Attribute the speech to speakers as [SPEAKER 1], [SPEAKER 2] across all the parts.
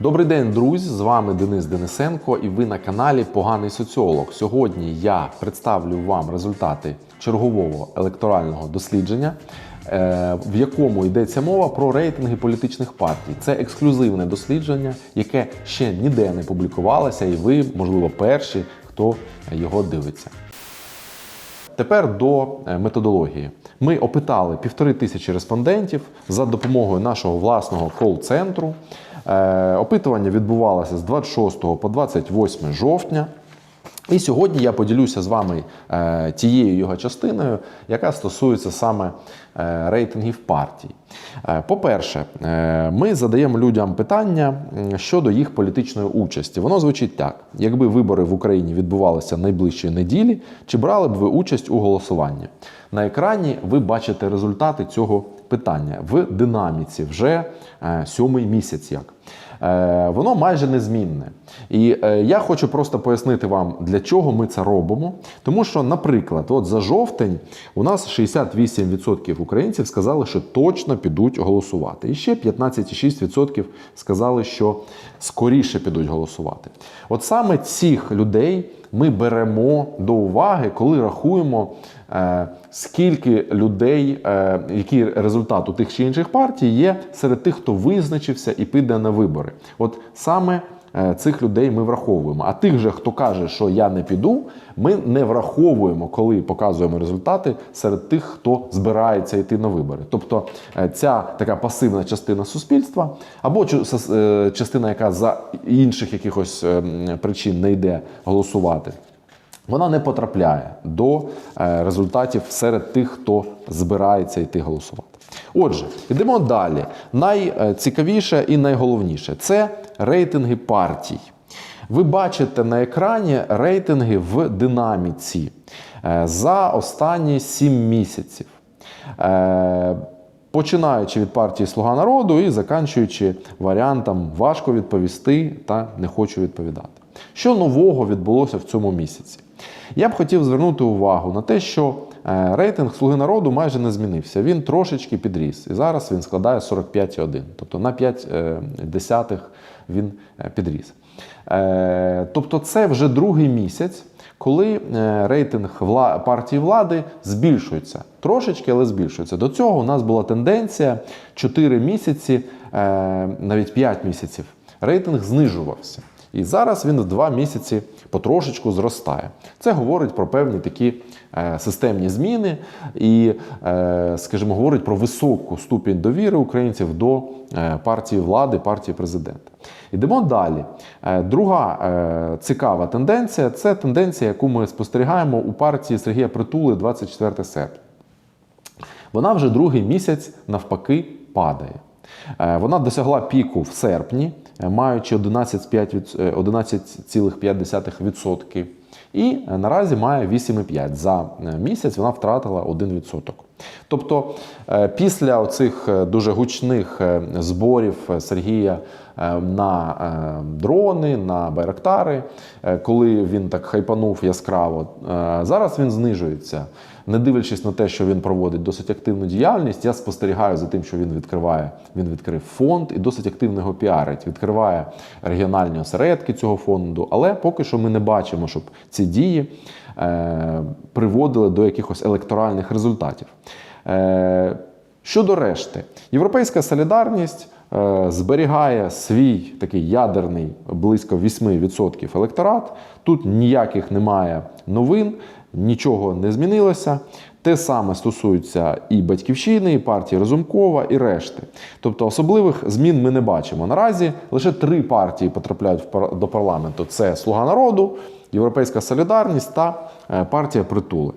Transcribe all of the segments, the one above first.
[SPEAKER 1] Добрий день, друзі! З вами Денис Денисенко, і ви на каналі Поганий соціолог. Сьогодні я представлю вам результати чергового електорального дослідження, е, в якому йдеться мова про рейтинги політичних партій. Це ексклюзивне дослідження, яке ще ніде не публікувалося, і ви, можливо, перші, хто його дивиться. Тепер до е, методології. Ми опитали півтори тисячі респондентів за допомогою нашого власного кол-центру. Е, Опитування відбувалося з 26 по 28 жовтня. І сьогодні я поділюся з вами е, тією його частиною, яка стосується саме е, рейтингів партій. По-перше, ми задаємо людям питання щодо їх політичної участі. Воно звучить так: якби вибори в Україні відбувалися найближчої неділі, чи брали б ви участь у голосуванні? На екрані ви бачите результати цього питання в динаміці вже е, сьомий місяць. як. Е, Воно майже незмінне. І е, я хочу просто пояснити вам, для чого ми це робимо. Тому що, наприклад, от за жовтень у нас 68% українців сказали, що точно підуть голосувати. І ще 15,6% сказали, що скоріше підуть голосувати. От саме цих людей ми беремо до уваги, коли рахуємо, скільки людей, е, який результат у тих чи інших партій є серед тих, хто визначився і піде на вибори. От саме е, цих людей ми враховуємо. А тих же, хто каже, що я не піду, ми не враховуємо, коли показуємо результати серед тих, хто збирається йти на вибори. Тобто е, ця така пасивна частина суспільства, або е, частина, яка за інших якихось е, причин не йде голосувати. Вона не потрапляє до е, результатів серед тих, хто збирається йти голосувати. Отже, йдемо далі. Найцікавіше і найголовніше це рейтинги партій. Ви бачите на екрані рейтинги в динаміці е, за останні 7 місяців. Е, Починаючи від партії Слуга народу і заканчуючи варіантом важко відповісти та не хочу відповідати. Що нового відбулося в цьому місяці? Я б хотів звернути увагу на те, що е, рейтинг Слуги народу майже не змінився. Він трошечки підріс. І зараз він складає 45,1. Тобто на 5 е, десятих він е, підріс. Тобто, це вже другий місяць, коли рейтинг партії влади збільшується. Трошечки, але збільшується. До цього у нас була тенденція 4 місяці, навіть 5 місяців. Рейтинг знижувався. І зараз він в 2 місяці потрошечку зростає. Це говорить про певні такі е, системні зміни і, е, скажімо, говорить про високу ступінь довіри українців до е, партії влади, партії президента. Йдемо далі. Друга цікава тенденція це тенденція, яку ми спостерігаємо у партії Сергія Притули 24 серпня. Вона вже другий місяць навпаки падає. Вона досягла піку в серпні, маючи 11,5 від- е, 11,5%. І е, наразі має 8,5%. За е, місяць вона втратила 1%. Тобто е, після оцих е, дуже гучних е, зборів е, Сергія е, на е, дрони, на байрактари, е, коли він так хайпанув яскраво, е, зараз він знижується. Не дивлячись на те, що він проводить досить активну діяльність, я спостерігаю за тим, що він відкриває. Він відкрив фонд і досить активно його піарить. Відкриває регіональні осередки цього фонду. Але поки що ми не бачимо, щоб ці дії е, приводили до якихось електоральних результатів. Е, щодо решти, Європейська солідарність е, зберігає свій такий ядерний близько 8% електорат. Тут ніяких немає новин, нічого не змінилося. Те саме стосується і батьківщини, і партії Разумкова, і решти. Тобто особливих змін ми не бачимо. Наразі лише три партії потрапляють до парламенту: це Слуга народу, Європейська Солідарність та е, партія Притули.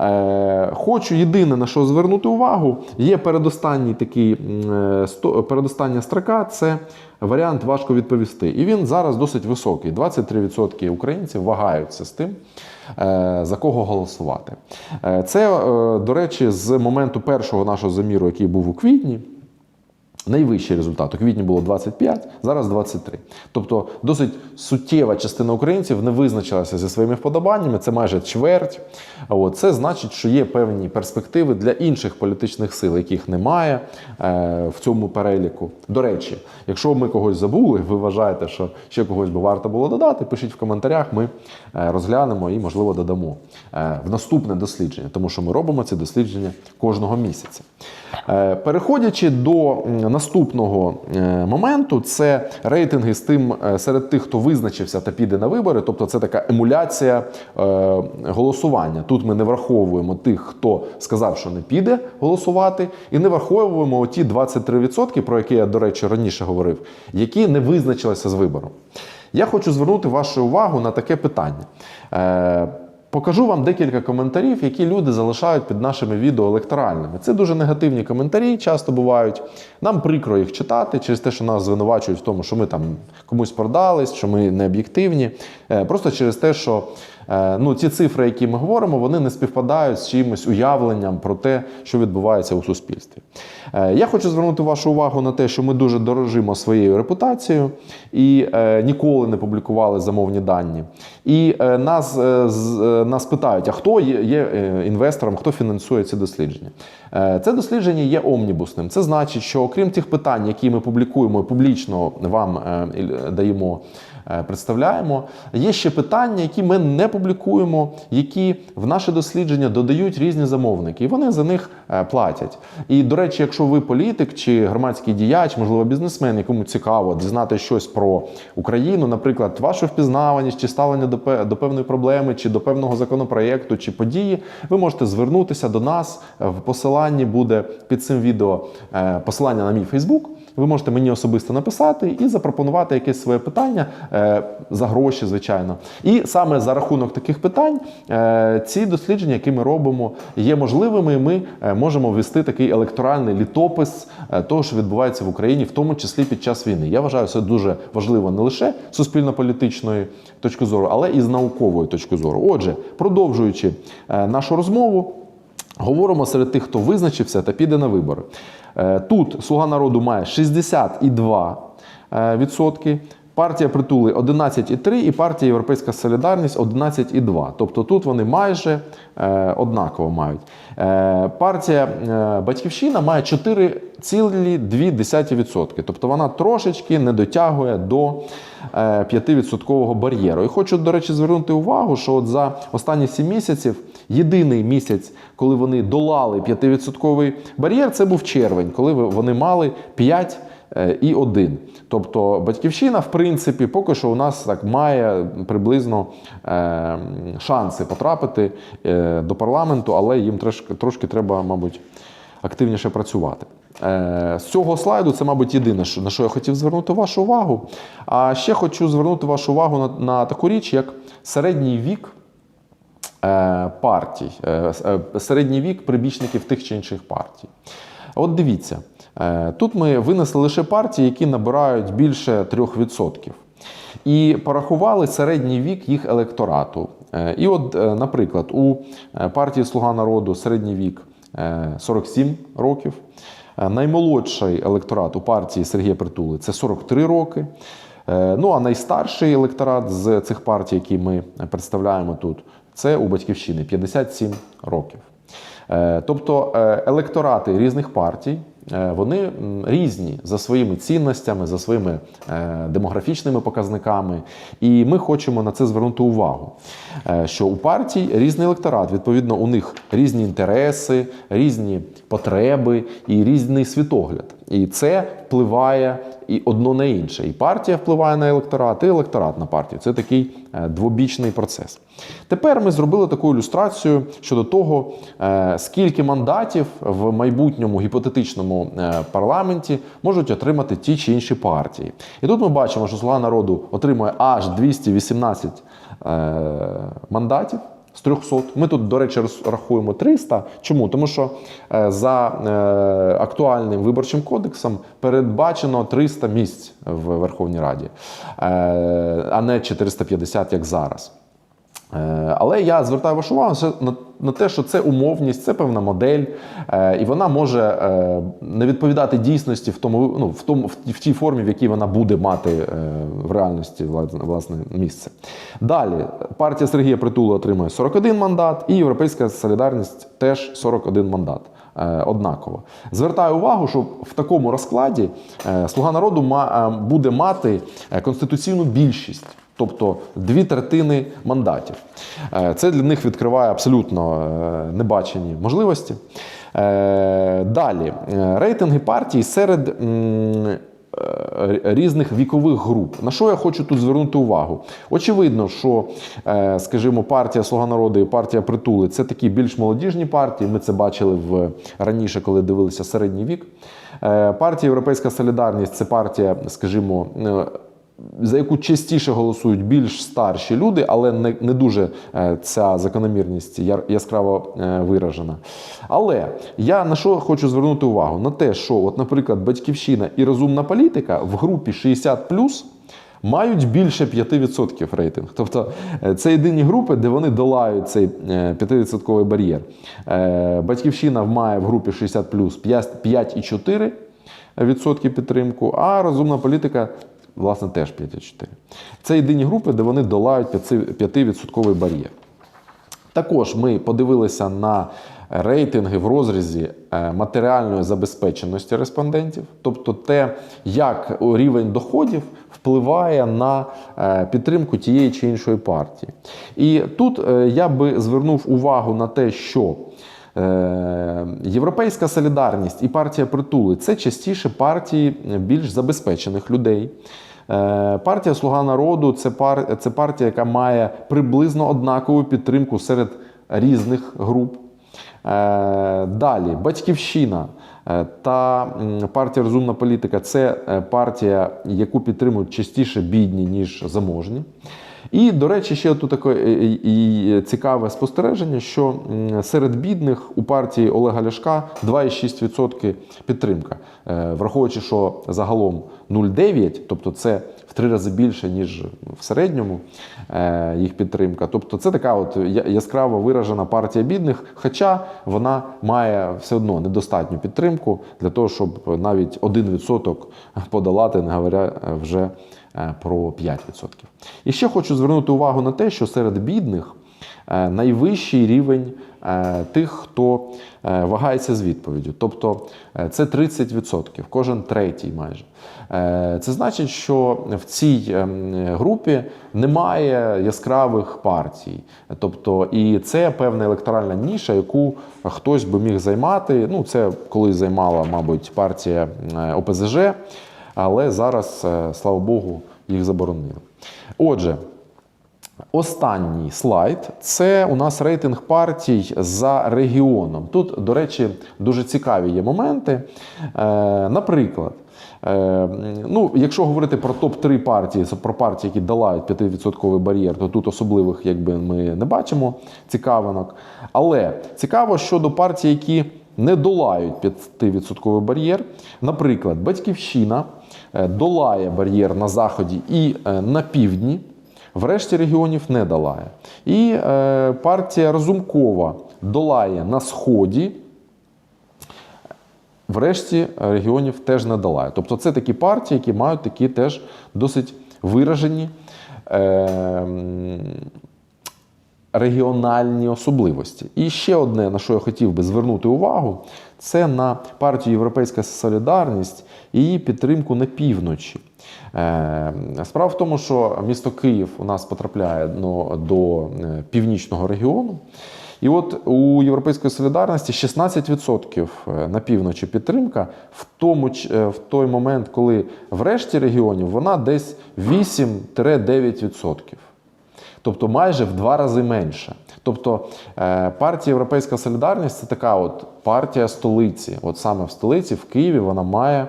[SPEAKER 1] Е, Хочу єдине на що звернути увагу: є передостанній такий е, передостання строка. Це варіант важко відповісти. І він зараз досить високий. 23% українців вагаються з тим, за кого голосувати. Це, до речі, з моменту першого нашого заміру, який був у квітні. Найвищий результат у квітні було 25, зараз 23. Тобто досить суттєва частина українців не визначилася зі своїми вподобаннями. Це майже чверть. Це значить, що є певні перспективи для інших політичних сил, яких немає е, в цьому переліку. До речі, якщо ми когось забули, ви вважаєте, що ще когось би варто було додати, пишіть в коментарях. Ми е, розглянемо і, можливо, додамо е, в наступне дослідження, тому що ми робимо ці дослідження кожного місяця. Переходячи до наступного е, моменту, це рейтинги з тим е, серед тих, хто визначився та піде на вибори. Тобто, це така емуляція е, голосування. Тут ми не враховуємо тих, хто сказав, що не піде голосувати, і не враховуємо ті 23%, про які я, до речі, раніше говорив, які не визначилися з вибором. Я хочу звернути вашу увагу на таке питання. Покажу вам декілька коментарів, які люди залишають під нашими відео електоральними. Це дуже негативні коментарі, часто бувають. Нам прикро їх читати через те, що нас звинувачують в тому, що ми там комусь продались, що ми не об'єктивні. Е, Просто через те, що ну, ці цифри, які ми говоримо, вони не співпадають з чимось уявленням про те, що відбувається у суспільстві. Е, Я хочу звернути вашу увагу на те, що ми дуже дорожимо своєю репутацією і е, ніколи не публікували замовні дані. І е, нас, е, е, нас питають, а хто є, е, інвестором, хто фінансує ці дослідження. Е, Це дослідження є омнібусним. Це значить, що окрім тих питань, які ми публікуємо і публічно вам е, даємо. е, Представляємо. Є ще питання, які ми не публікуємо, які в наше дослідження додають різні замовники, і вони за них е, платять. І, до речі, якщо ви політик чи громадський діяч, можливо, бізнесмен, якому цікаво дізнати щось про Україну, наприклад, вашу впізнаваність чи ставлення до, до певної проблеми, чи до певного законопроєкту, чи події, ви можете звернутися до нас. Е, В посиланні буде під цим відео е, посилання на мій Фейсбук. Ви можете мені особисто написати і запропонувати якесь своє питання е, за гроші, звичайно. І саме за рахунок таких питань е, ці дослідження, які ми робимо, є можливими. і Ми е, можемо ввести такий електоральний літопис того, що відбувається в Україні, в тому числі під час війни. Я вважаю, це дуже важливо не лише суспільно-політичної точки зору, але і з наукової точки зору. Отже, продовжуючи нашу розмову. Говоримо серед тих, хто визначився та піде на вибори. Е, Тут Слуга народу має 62%, е, партія притули 11,3% і партія Європейська Солідарність 11,2%. Тобто тут вони майже е, однаково мають. Партія Батьківщина має 4,2%. Тобто вона трошечки не дотягує до е, 5% бар'єру. І хочу, до речі, звернути увагу, що от за останні 7 місяців єдиний місяць, коли вони долали 5% бар'єр, це був червень, коли вони мали 5 е, і 1. Тобто батьківщина, в принципі, поки що у нас так має приблизно е, шанси потрапити е, до парламенту, але їм трошки, трошки треба, мабуть, активніше працювати. Е, З цього слайду це, мабуть, єдине, на що я хотів звернути вашу увагу. А ще хочу звернути вашу увагу на, на таку річ, як середній вік е, партій, е, середній вік прибічників тих чи інших партій. От дивіться, тут ми винесли лише партії, які набирають більше 3%. І порахували середній вік їх електорату. І от, наприклад, у партії Слуга народу середній вік е, 47 років. Е, Наймолодший електорат у партії Сергія Притули це 43 роки. Е, Ну а найстарший електорат з цих партій, які ми представляємо тут, це у батьківщини 57 років. Е, Тобто електорати різних партій. Е, Вони різні за своїми цінностями, за своїми е, демографічними показниками, і ми хочемо на це звернути увагу. е, Що у партій різний електорат, відповідно, у них різні інтереси, різні потреби і різний світогляд. І це впливає і одно на інше. І партія впливає на електорат, і електорат на партію. Це такий е, двобічний процес. Тепер ми зробили таку ілюстрацію щодо того, е, скільки мандатів в майбутньому гіпотетичному е, парламенті можуть отримати ті чи інші партії. І тут ми бачимо, що Слуга народу отримує аж 218 е, мандатів. З 300. Ми тут, до речі, рахуємо 300. Чому? Тому що е, за е, актуальним виборчим кодексом передбачено 300 місць в Верховній Раді, е, а не 450, як зараз. Але я звертаю вашу увагу на, на те, що це умовність, це певна модель, е, і вона може е, не відповідати дійсності в тому, ну, в тому в, тій формі, в якій вона буде мати е, в реальності власне, місце. Далі партія Сергія Притули отримує 41 мандат, і Європейська Солідарність теж 41 мандат. Однаково звертаю увагу, що в такому розкладі Слуга народу буде мати конституційну більшість. Тобто дві третини мандатів. Е, Це для них відкриває абсолютно е, небачені можливості. Е, Далі рейтинги партій серед різних вікових груп. На що я хочу тут звернути увагу? Очевидно, що, скажімо, партія Слуга народу і партія Притули це такі більш молодіжні партії. Ми це бачили в раніше, коли дивилися середній вік. Партія Європейська Солідарність це партія, скажімо, за яку частіше голосують більш старші люди, але не, не дуже е, ця закономірність яскраво е, виражена. Але я на що хочу звернути увагу? На те, що, от, наприклад, батьківщина і розумна політика в групі 60 мають більше 5% рейтинг. Тобто е, це єдині групи, де вони долають цей е, 5% бар'єр. Батьківщина має в групі 60 5,4% відсотки підтримку, а розумна політика. Власне, теж 5,4. Це єдині групи, де вони долають 5% бар'єр. Також ми подивилися на рейтинги в розрізі е, матеріальної забезпеченості респондентів, тобто те, як рівень доходів впливає на е, підтримку тієї чи іншої партії. І тут е, я би звернув увагу на те, що Європейська солідарність і партія притули це частіше партії більш забезпечених людей. Е, Партія Слуга народу це, пар, це партія, яка має приблизно однакову підтримку серед різних груп. Е, Далі батьківщина е, та партія Розумна політика це партія, яку підтримують частіше бідні, ніж заможні. І, до речі, ще тут таке і цікаве спостереження, що серед бідних у партії Олега Ляшка 2,6% підтримка. Враховуючи, що загалом 0,9, тобто це в три рази більше, ніж в середньому е, їх підтримка. Тобто це така от яскраво виражена партія бідних, хоча вона має все одно недостатню підтримку для того, щоб навіть 1% подолати, не говоря е, вже е, про 5%. І ще хочу звернути увагу на те, що серед бідних найвищий рівень тих, хто е, вагається з відповіддю. Тобто е, це 30%, кожен третій майже. Е, Це значить, що в цій ем, групі немає яскравих партій. Тобто, і це певна електоральна ніша, яку хтось би міг займати. Ну, це колись займала, мабуть, партія е, ОПЗЖ, але зараз, е, слава Богу, їх заборонили. Отже, Останній слайд це у нас рейтинг партій за регіоном. Тут, до речі, дуже цікаві є моменти. Е, наприклад, е, ну, якщо говорити про топ-3 партії, про партії, які долають 5% бар'єр, то тут особливих якби, ми не бачимо цікавинок. Але цікаво щодо партій, які не долають 5% бар'єр. Наприклад, Батьківщина е, долає бар'єр на заході і на півдні. В решті регіонів не долає. І е, партія Розумкова долає на сході, в решті регіонів теж не долає. Тобто це такі партії, які мають такі теж досить виражені е, регіональні особливості. І ще одне, на що я хотів би звернути увагу, це на партію Європейська Солідарність і її підтримку на півночі. Е, Справа в тому, що місто Київ у нас потрапляє ну, до е, північного регіону. І от у Європейської солідарності 16% на півночі підтримка, в, тому, е, в той момент, коли в решті регіонів вона десь 8-9%. Тобто майже в два рази менше. Тобто е, партія Європейська Солідарність це така от партія столиці. От саме в столиці, в Києві, вона має е,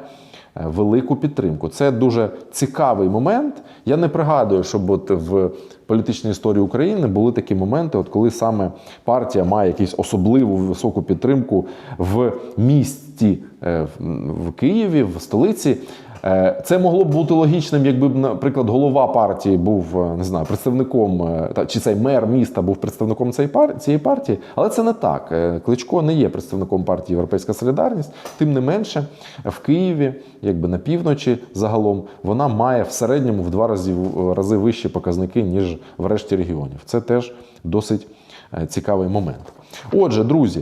[SPEAKER 1] велику підтримку. Це дуже цікавий момент. Я не пригадую, щоб от в політичній історії України були такі моменти, от коли саме партія має якусь особливу високу підтримку в місті е, в Києві, в столиці. Е, Це могло б бути логічним, якби наприклад, голова партії був е, не знаю, представником, е, чи цей мер міста був представником цієї пар- цієї партії, але це не так. Кличко не є представником партії Європейська Солідарність. Тим не менше, в Києві, якби на півночі загалом, вона має в середньому в два рази, рази вищі показники, ніж в решті регіонів. Це теж досить цікавий момент. Отже, друзі.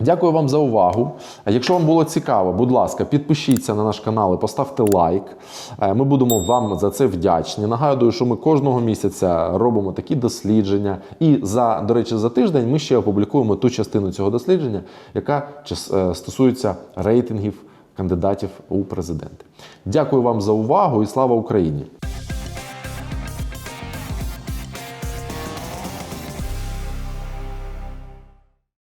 [SPEAKER 1] Дякую вам за увагу. Якщо вам було цікаво, будь ласка, підпишіться на наш канал і поставте лайк. Е, Ми будемо вам за це вдячні. Нагадую, що ми кожного місяця робимо такі дослідження. І за, до речі, за тиждень ми ще опублікуємо ту частину цього дослідження, яка е, стосується рейтингів кандидатів у президенти. Дякую вам за увагу і слава Україні!